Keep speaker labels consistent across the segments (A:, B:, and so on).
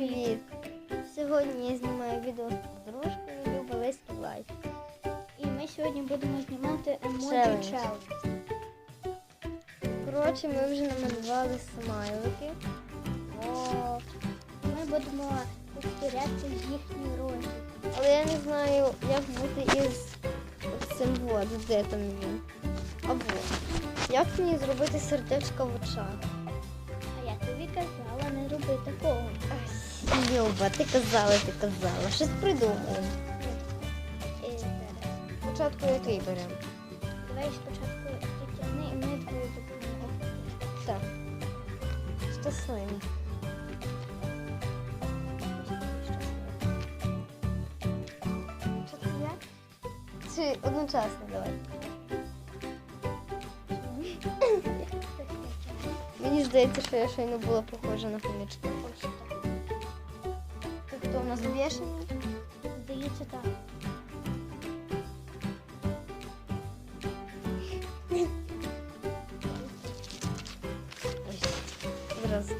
A: Привіт! Сьогодні я знімаю відео з подружкою Люба Леський Лайф.
B: І ми сьогодні будемо знімати емоджі
A: Челендж. Коротше, ми вже намалювали смайлики.
B: О, ми будемо повторяти їхні ролики.
A: Але я не знаю, як бути із цим вот, де там він. Або як мені зробити сердечко в очах. Люба, ти казала, ти казала. Щось придумаємо. Спочатку який беремо?
B: Давай спочатку ти і ми двоє допоможемо.
A: Так. Я? Чи одночасно давай? Мені здається, що я щойно була похожа на хомячка. Хто у нас бешений?
B: Здається так.
A: Ось.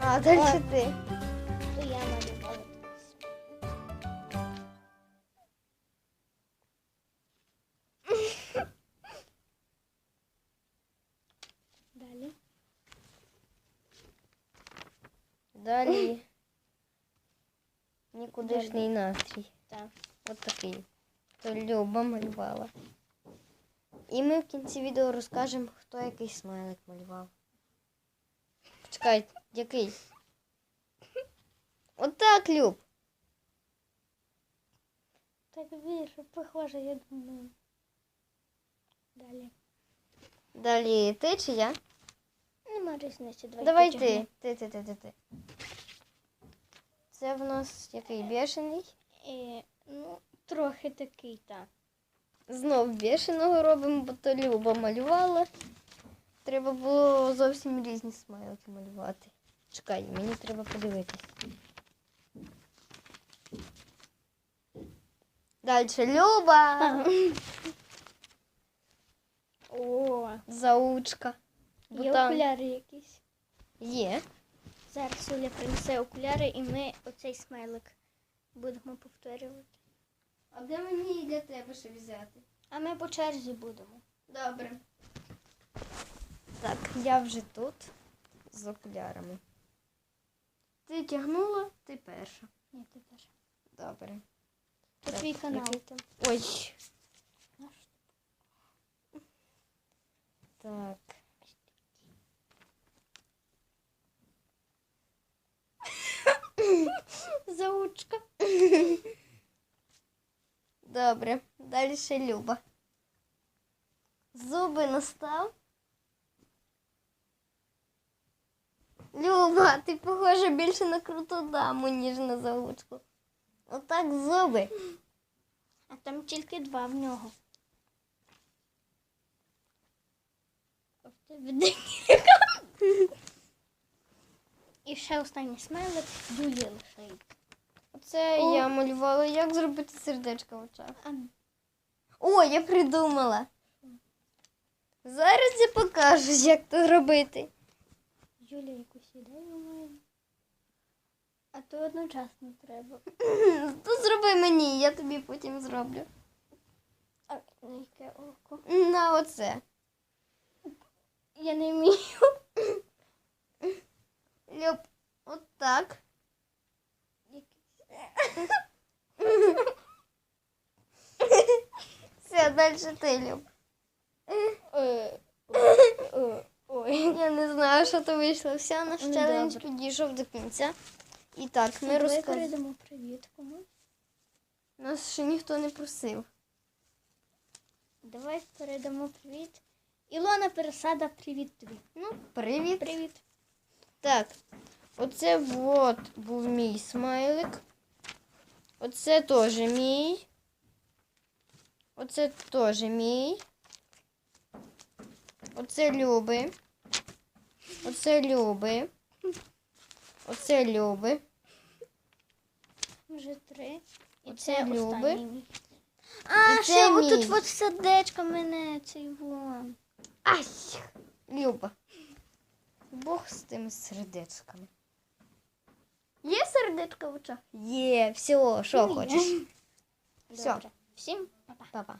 A: А, далі ти.
B: Далі.
A: Нікудишній настрій.
B: Так.
A: От такий. То Люба малювала. І ми в кінці відео розкажемо, хто який смайлик малював. Почекай, який? Отак, Люб.
B: Так більше похоже, я думаю. Далі.
A: Далі ти чи я?
B: Нема різниці. Давай,
A: Давай ти. Ти, ти, ти, ти, ти. Це в нас який бешений.
B: Е, ну, трохи такий, так.
A: Знов бешеного робимо, бо то Люба малювала. Треба було зовсім різні смайлики малювати. Чекай, мені треба подивитись. Далі Люба.
B: О,
A: Заучка.
B: є
A: Бутан.
B: окуляри якісь.
A: Є.
B: Зараз Оля принесе окуляри і ми оцей смайлик будемо повторювати.
A: А де мені для тебе ще взяти?
B: А ми по черзі будемо.
A: Добре. Так, я вже тут з окулярами. Ти тягнула, ти перша.
B: Ні, ти теж.
A: Добре.
B: Це твій канал.
A: там? Ой. Так.
B: Заучка.
A: Добре. Далі ще Люба. Зуби настав. Люба, ти похожа більше на круту даму, ніж на заучку. Отак зуби.
B: А там тільки два в нього. Декілька. І ще останній смайлик дує лише.
A: Оце
B: О.
A: я малювала, як зробити сердечко в очах. О, я придумала. Зараз я покажу, як це робити.
B: Юля якусь ідею має. А то одночасно треба.
A: То зроби мені, я тобі потім зроблю.
B: А на яке око?
A: На оце.
B: Я не вмію.
A: Люб, отак. Все, далі ти, Люб.
B: Ой.
A: Я не знаю, що то вийшло. Все, наш
B: Ну,
A: челендж
B: добре.
A: підійшов до кінця. І так, ми
B: Давай
A: розказуємо.
B: передамо привіт комусь.
A: Нас ще ніхто не просив.
B: Давай передамо привіт. Ілона Пересада, привіт тобі.
A: Ну, привіт.
B: Привіт.
A: Так, оце вот був мій смайлик. Оце теж мій. Оце теж мій. Оце Люби. Оце Люби. Оце Люби.
B: Вже три. І
A: Оце
B: це
A: Люби.
B: останній. А,
A: І
B: ще отут от сердечко мене цей вон.
A: Ай! Люба. Бог з тими сердечками.
B: Є сердечко в очах?
A: Є, все, що хочеш. Все.
B: Добре. Всім па-па.
A: Па-па.